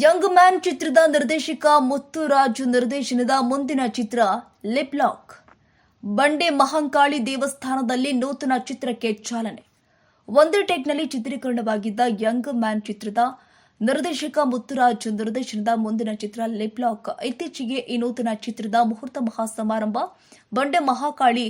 Young man ಚಿತ್ರದ ನಿರ್ದೇಶಕ ಮುತ್ತುರಾಜು ನಿರ್ದೇಶನದ ಮುಂದಿನ ಚಿತ್ರ ಲಿಪ್ ಲಾಕ್. ಬಂಡೆ ಮಹಾಂಕಾಳಿ ದೇವಸ್ಥಾನದಲ್ಲಿ ನೂತನ ಚಿತ್ರಕ್ಕೆ ಚಾಲನೆ. ಒಂದು ಟೇಕ್ನಲ್ಲಿ ಚಿತ್ರೀಕರಣವಾಗಿದ್ದ ಯಂಗ್ ಮ್ಯಾನ್ ಚಿತ್ರದ ನಿರ್ದೇಶಕ ಮುತ್ತುರಾಜು ನಿರ್ದೇಶನದ ಮುಂದಿನ ಚಿತ್ರ ಲಿಪ್ ಲಾಕ್. ಇತ್ತೀಚೆಗೆ ಈ ನೂತನ ಚಿತ್ರದ ಮುಹೂರ್ತ ಮಹಾ ಸಮಾರಂಭ ಬಂಡೆ ಮಹಾಕಾಳಿ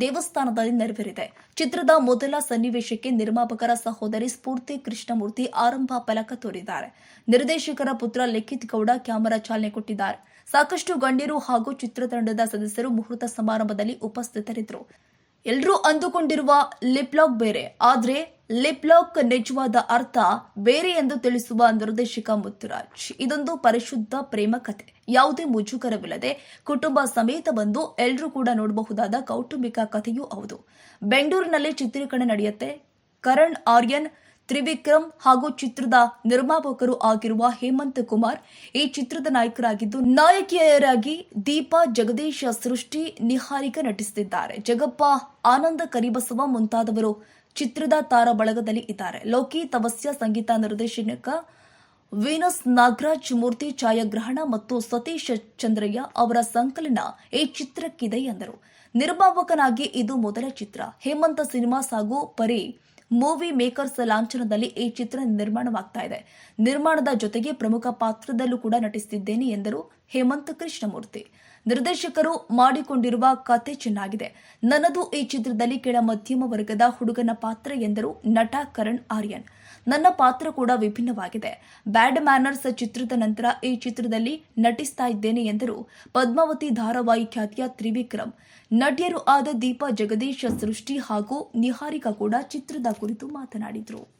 ದೇವಸ್ಥಾನದಲ್ಲಿ ನೆರವೇರಿದೆ. ಚಿತ್ರದ ಮೊದಲ ಸನ್ನಿವೇಶಕ್ಕೆ ನಿರ್ಮಾಪಕರ ಸಹೋದರಿ ಸ್ಫೂರ್ತಿ ಕೃಷ್ಣಮೂರ್ತಿ ಆರಂಭ ಫಲಕ ತೋರಿದ್ದಾರೆ. ನಿರ್ದೇಶಕರ ಪುತ್ರ ಲಿಖಿತ್ ಗೌಡ ಕ್ಯಾಮೆರಾ ಚಾಲನೆ ಕೊಟ್ಟಿದ್ದಾರೆ. ಸಾಕಷ್ಟು ಗಣ್ಯರು ಹಾಗೂ ಚಿತ್ರತಂಡದ ಸದಸ್ಯರು ಮುಹೂರ್ತ ಸಮಾರಂಭದಲ್ಲಿ ಉಪಸ್ಥಿತರಿದ್ದರು. ಎಲ್ಲರೂ ಅಂದುಕೊಂಡಿರುವ ಲಿಪ್ಲಾಕ್ ಬೇರೆ. ಆದರೆ ಲಿಪ್ಲಾಕ್ ನಿಜವಾದ ಅರ್ಥ ಬೇರೆ ಎಂದು ತಿಳಿಸುವ ನಿರ್ದೇಶಕ ಮುತ್ತುರಾಜ್. ಇದೊಂದು ಪರಿಶುದ್ಧ ಪ್ರೇಮ ಕಥೆ ಯಾವುದೇ ಮುಜುಗರವಿಲ್ಲದೆ ಕುಟುಂಬ ಸಮೇತ ಬಂದು ಎಲ್ಲರೂ ಕೂಡ ನೋಡಬಹುದಾದ ಕೌಟುಂಬಿಕ ಕಥೆಯೂ ಹೌದು. ಬೆಂಗಳೂರಿನಲ್ಲಿ ಚಿತ್ರೀಕರಣ ನಡೆಯುತ್ತೆ. ಕರಣ್, ಆರ್ಯನ್ ತ್ರಿವಿಕ್ರಮ್ ಹಾಗೂ ಚಿತ್ರದ ನಿರ್ಮಾಪಕರು ಆಗಿರುವ ಹೇಮಂತ್ ಕುಮಾರ್ ಈ ಚಿತ್ರದ ನಾಯಕರಾಗಿದ್ದು, ನಾಯಕಿಯರಾಗಿ ದೀಪಾ ಜಗದೀಶ್ ಸೃಷ್ಟಿ ನಿಹಾರಿಕ ನಟಿಸುತ್ತಿದ್ದಾರೆ. ಜಗಪ್ಪ, ಆನಂದ ಕರಿಬಸವ ಮುಂತಾದವರು ಚಿತ್ರದ ತಾರ ಬಳಗದಲ್ಲಿ ಇದ್ದಾರೆ. ಲೋಕಿ ತವಸ್ಯ ಸಂಗೀತ ನಿರ್ದೇಶನಕ ವೀನಸ್ ನಾಗರಾಜ್, ಮೂರ್ತಿ ಛಾಯಾಗ್ರಹಣ ಮತ್ತು ಸತೀಶ್ ಚಂದ್ರಯ್ಯ ಅವರ ಸಂಕಲನ ಈ ಚಿತ್ರಕ್ಕಿದೆ ಎಂದರು. ನಿರ್ಮಾಪಕನಾಗಿ ಇದು ಮೊದಲ ಚಿತ್ರ. ಹೇಮಂತ ಸಿನಿಮಾಸ್ ಹಾಗೂ ಪರಿ ಮೂವಿ ಮೇಕರ್ಸ್ ಲಾಂಛನದಲ್ಲಿ ಈ ಚಿತ್ರ ನಿರ್ಮಾಣವಾಗ್ತಾ ಇದೆ. ನಿರ್ಮಾಣದ ಜೊತೆಗೆ ಪ್ರಮುಖ ಪಾತ್ರದಲ್ಲೂ ಕೂಡ ನಟಿಸುತ್ತಿದ್ದೇನೆ ಎಂದರು ಹೇಮಂತ್ ಕೃಷ್ಣಮೂರ್ತಿ. ನಿರ್ದೇಶಕರು ಮಾಡಿಕೊಂಡಿರುವ ಕತೆ ಚೆನ್ನಾಗಿದೆ. ನನ್ನದು ಈ ಚಿತ್ರದಲ್ಲಿ ಕೆಳ ಮಧ್ಯಮ ವರ್ಗದ ಹುಡುಗನ ಪಾತ್ರ ಎಂದರು ನಟ ಕರಣ್ ಆರ್ಯನ್. ನನ್ನ ಪಾತ್ರ ಕೂಡ ವಿಭಿನ್ನವಾಗಿದೆ. ಬ್ಯಾಡ್ ಮ್ಯಾನರ್ಸ್ ಚಿತ್ರದ ನಂತರ ಈ ಚಿತ್ರದಲ್ಲಿ ನಟಿಸ್ತಾ ಇದ್ದೇನೆ ಎಂದರು ಪದ್ಮಾವತಿ ಧಾರಾವಾಹಿ ಖ್ಯಾತಿಯ ತ್ರಿವಿಕ್ರಮ್. ನಟಿಯರು ಆದ ದೀಪಾ ಜಗದೀಶ ಸೃಷ್ಟಿ ಹಾಗೂ ನಿಹಾರಿಕಾ ಕೂಡ ಚಿತ್ರದ ಕುರಿತು ಮಾತನಾಡಿದರು.